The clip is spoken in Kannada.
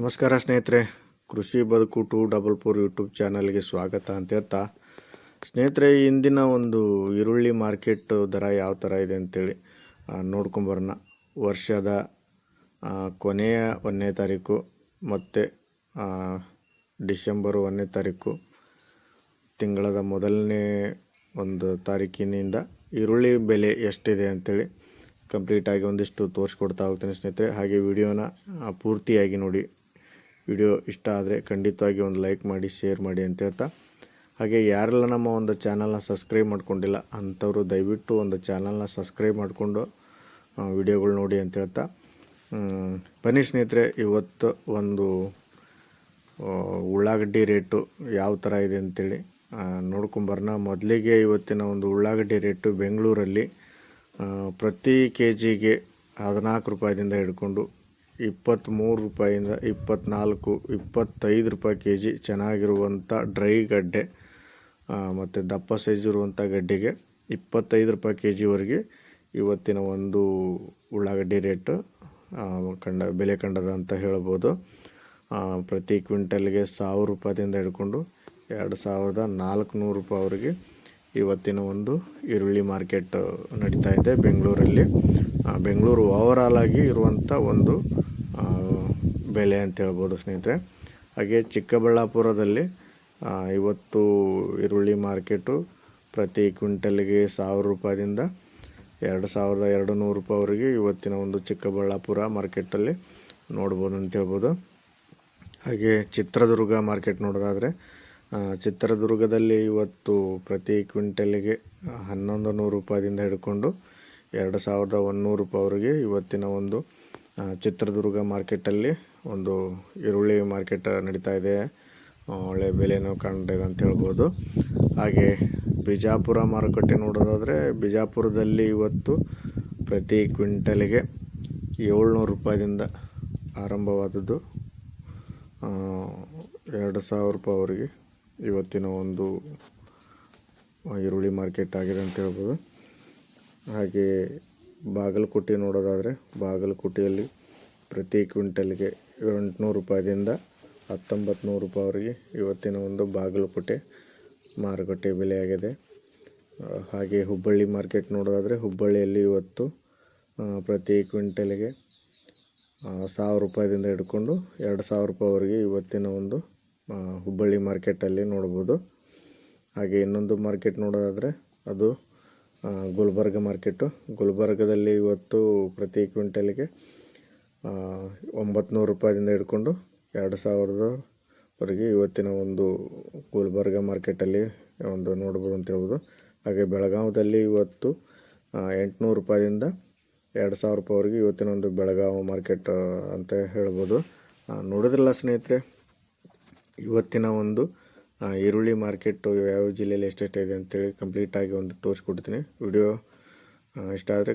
ನಮಸ್ಕಾರ ಸ್ನೇಹಿತರೆ. ಕೃಷಿ ಬದುಕು ಟು ಡಬಲ್ ಫೋರ್ ಯೂಟ್ಯೂಬ್ ಚಾನಲ್ಗೆ ಸ್ವಾಗತ ಅಂತ ಹೇಳ್ತಾ. ಸ್ನೇಹಿತರೆ, ಇಂದಿನ ಒಂದು ಈರುಳ್ಳಿ ಮಾರ್ಕೆಟ್ ದರ ಯಾವ ಥರ ಇದೆ ಅಂತೇಳಿ ನೋಡ್ಕೊಂಬರೋಣ ವರ್ಷದ ಕೊನೆಯ ಒಂದನೇ ತಾರೀಕು ಮತ್ತು ಡಿಸೆಂಬರ್ ಒಂದನೇ ತಾರೀಕು ತಿಂಗಳದ ಮೊದಲನೇ ಒಂದು ತಾರೀಕಿನಿಂದ ಈರುಳ್ಳಿ ಬೆಲೆ ಎಷ್ಟಿದೆ ಅಂತೇಳಿ ಕಂಪ್ಲೀಟಾಗಿ ಒಂದಿಷ್ಟು ತೋರಿಸ್ಕೊಡ್ತಾ ಹೋಗ್ತೀನಿ ಸ್ನೇಹಿತರೆ. ಹಾಗೆ ವಿಡಿಯೋನ ಪೂರ್ತಿಯಾಗಿ ನೋಡಿ. ವಿಡಿಯೋ ಇಷ್ಟ ಆದರೆ ಖಂಡಿತವಾಗಿ ಒಂದು ಲೈಕ್ ಮಾಡಿ ಶೇರ್ ಮಾಡಿ ಅಂತ ಹೇಳ್ತಾ. ಹಾಗೆ ಯಾರೆಲ್ಲ ನಮ್ಮ ಒಂದು ಚಾನಲ್ನ ಸಬ್ಸ್ಕ್ರೈಬ್ ಮಾಡ್ಕೊಂಡಿಲ್ಲ ಅಂಥವರು ದಯವಿಟ್ಟು ಒಂದು ಚಾನಲ್ನ ಸಬ್ಸ್ಕ್ರೈಬ್ ಮಾಡಿಕೊಂಡು ವಿಡಿಯೋಗಳು ನೋಡಿ ಅಂತ ಹೇಳ್ತಾ. ಬನ್ನಿ ಸ್ನೇಹಿತರೆ ಇವತ್ತು ಒಂದು ಉಳ್ಳಾಗಡ್ಡಿ ರೇಟು ಯಾವ ಥರ ಇದೆ ಅಂತೇಳಿ ಆ, ನೋಡ್ಕೊಂಬರೋಣ. ಮೊದಲಿಗೆ ಇವತ್ತಿನ ಒಂದು ಉಳ್ಳಾಗಡ್ಡಿ ರೇಟು ಬೆಂಗಳೂರಲ್ಲಿ ಪ್ರತಿ ಕೆ ಜಿಗೆ ಹದಿನಾಲ್ಕು ರೂಪಾಯಿದಿಂದ ಹಿಡ್ಕೊಂಡು ಇಪ್ಪತ್ತ್ಮೂರು ರೂಪಾಯಿಂದ ಇಪ್ಪತ್ತ್ನಾಲ್ಕು ಇಪ್ಪತ್ತೈದು ರೂಪಾಯಿ ಕೆ ಜಿ ಚೆನ್ನಾಗಿರುವಂಥ ಡ್ರೈ ಗಡ್ಡೆ ಮತ್ತು ದಪ್ಪ ಸೈಜ್ ಇರುವಂಥ ಗಡ್ಡೆಗೆ ಇಪ್ಪತ್ತೈದು ರೂಪಾಯಿ ಕೆ ಜಿವರೆಗೆ ಇವತ್ತಿನ ಒಂದು ಉಳ್ಳಾಗಡ್ಡೆ ರೇಟು ಕಂಡ, ಬೆಲೆ ಕಂಡದ ಅಂತ ಹೇಳ್ಬೋದು. ಪ್ರತಿ ಕ್ವಿಂಟಲ್ಗೆ ಸಾವಿರ ರೂಪಾಯಿಂದ ಹಿಡ್ಕೊಂಡು ಎರಡು ಸಾವಿರದ ನಾಲ್ಕುನೂರು ರೂಪಾಯಿವರೆಗೆ ಇವತ್ತಿನ ಒಂದು ಈರುಳ್ಳಿ ಮಾರ್ಕೆಟ್ ನಡೀತಾ ಇದೆ ಬೆಂಗಳೂರಲ್ಲಿ. ಬೆಂಗಳೂರು ಓವರಾಲ್ ಆಗಿ ಇರುವಂಥ ಒಂದು ಬೆಲೆ ಅಂತ ಹೇಳ್ಬೋದು ಸ್ನೇಹಿತರೆ. ಹಾಗೆ ಚಿಕ್ಕಬಳ್ಳಾಪುರದಲ್ಲಿ ಇವತ್ತು ಈರುಳ್ಳಿ ಮಾರ್ಕೆಟು ಪ್ರತಿ ಕ್ವಿಂಟಲ್ಗೆ ಸಾವಿರ ರೂಪಾಯಿಂದ ಎರಡು ಸಾವಿರದ ಎರಡು ನೂರು ರೂಪಾಯಿವರೆಗೆ ಇವತ್ತಿನ ಒಂದು ಚಿಕ್ಕಬಳ್ಳಾಪುರ ಮಾರ್ಕೆಟಲ್ಲಿ ನೋಡ್ಬೋದು ಅಂತ ಹೇಳ್ಬೋದು. ಹಾಗೆ ಚಿತ್ರದುರ್ಗ ಮಾರ್ಕೆಟ್ ನೋಡೋದಾದರೆ ಚಿತ್ರದುರ್ಗದಲ್ಲಿ ಇವತ್ತು ಪ್ರತಿ ಕ್ವಿಂಟಲ್ಗೆ ಹನ್ನೊಂದು ನೂರು ರೂಪಾಯಿಂದ ಹಿಡ್ಕೊಂಡು ಎರಡು ಸಾವಿರದ ಒಂದುನೂರು ರೂಪಾಯಿವರೆಗೆ ಇವತ್ತಿನ ಒಂದು ಚಿತ್ರದುರ್ಗ ಮಾರ್ಕೆಟಲ್ಲಿ ಒಂದು ಈರುಳ್ಳಿ ಮಾರ್ಕೆಟ್ ನಡೀತಾ ಇದೆ. ಒಳ್ಳೆ ಬೆಲೆನೂ ಕಾಣ್ತಿದೆ ಅಂತ ಹೇಳ್ಬೋದು. ಹಾಗೆ ಬಿಜಾಪುರ ಮಾರುಕಟ್ಟೆ ನೋಡೋದಾದರೆ ಬಿಜಾಪುರದಲ್ಲಿ ಇವತ್ತು ಪ್ರತಿ ಕ್ವಿಂಟಲ್ಗೆ ಏಳ್ನೂರು ರೂಪಾಯಿದಿಂದ ಆರಂಭವಾದದ್ದು. ಎರಡು ಸಾವಿರ ರೂಪಾಯಿವರೆಗೆ ಇವತ್ತಿನ ಒಂದು ಈರುಳ್ಳಿ ಮಾರ್ಕೆಟ್ ಆಗಿದೆ ಅಂತ ಹೇಳ್ಬೋದು. ಹಾಗೆ ಬಾಗಲಕೋಟೆ ನೋಡೋದಾದರೆ ಬಾಗಲಕೋಟೆಯಲ್ಲಿ ಪ್ರತಿ ಕ್ವಿಂಟಲ್ಗೆ ಎಂಟುನೂರು ರೂಪಾಯಿದಿಂದ ಹತ್ತೊಂಬತ್ತು ನೂರು ರೂಪಾಯಿವರೆಗೆ ಇವತ್ತಿನ ಒಂದು ಬಾಗಲಕೋಟೆ ಮಾರುಕಟ್ಟೆ ಬೆಲೆಯಾಗಿದೆ. ಹಾಗೆ ಹುಬ್ಬಳ್ಳಿ ಮಾರ್ಕೆಟ್ ನೋಡೋದಾದರೆ ಹುಬ್ಬಳ್ಳಿಯಲ್ಲಿ ಇವತ್ತು ಪ್ರತಿ ಕ್ವಿಂಟಲ್ಗೆ ಸಾವಿರ ರೂಪಾಯಿದಿಂದ ಹಿಡ್ಕೊಂಡು ಎರಡು ಸಾವಿರ ರೂಪಾಯಿವರೆಗೆ ಇವತ್ತಿನ ಒಂದು ಹುಬ್ಬಳ್ಳಿ ಮಾರ್ಕೆಟಲ್ಲಿ ನೋಡ್ಬೋದು. ಹಾಗೆ ಇನ್ನೊಂದು ಮಾರ್ಕೆಟ್ ನೋಡೋದಾದರೆ ಅದು ಗುಲ್ಬರ್ಗ ಮಾರ್ಕೆಟು. ಗುಲ್ಬರ್ಗದಲ್ಲಿ ಇವತ್ತು ಪ್ರತಿ ಕ್ವಿಂಟಲ್ಗೆ ಒಂಬತ್ತು ರೂಪಾಯಿಂದ ಹಿಡ್ಕೊಂಡು ಎರಡು ಸಾವಿರದವರೆಗೆ ಇವತ್ತಿನ ಒಂದು ಗುಲ್ಬರ್ಗ ಮಾರ್ಕೆಟಲ್ಲಿ ಒಂದು ನೋಡ್ಬೋದು ಅಂತ ಹೇಳ್ಬೋದು. ಹಾಗೆ ಬೆಳಗಾವದಲ್ಲಿ ಇವತ್ತು ಎಂಟುನೂರು ರೂಪಾಯಿಂದ ಎರಡು ಸಾವಿರ ರೂಪಾಯಿವರೆಗೆ ಇವತ್ತಿನ ಒಂದು ಬೆಳಗಾವಿ ಮಾರ್ಕೆಟ್ ಅಂತ ಹೇಳ್ಬೋದು. ನೋಡಿದ್ರಲ್ಲ ಸ್ನೇಹಿತರೆ, ಇವತ್ತಿನ ಒಂದು ಈರುಳ್ಳಿ ಮಾರ್ಕೆಟು ಯಾವ ಜಿಲ್ಲೆಯಲ್ಲಿ ಎಷ್ಟೆಷ್ಟಿದೆ ಅಂತೇಳಿ ಕಂಪ್ಲೀಟಾಗಿ ಒಂದು ತೋರಿಸ್ಕೊಡ್ತೀನಿ. ವಿಡಿಯೋ ಇಷ್ಟ ಆದರೆ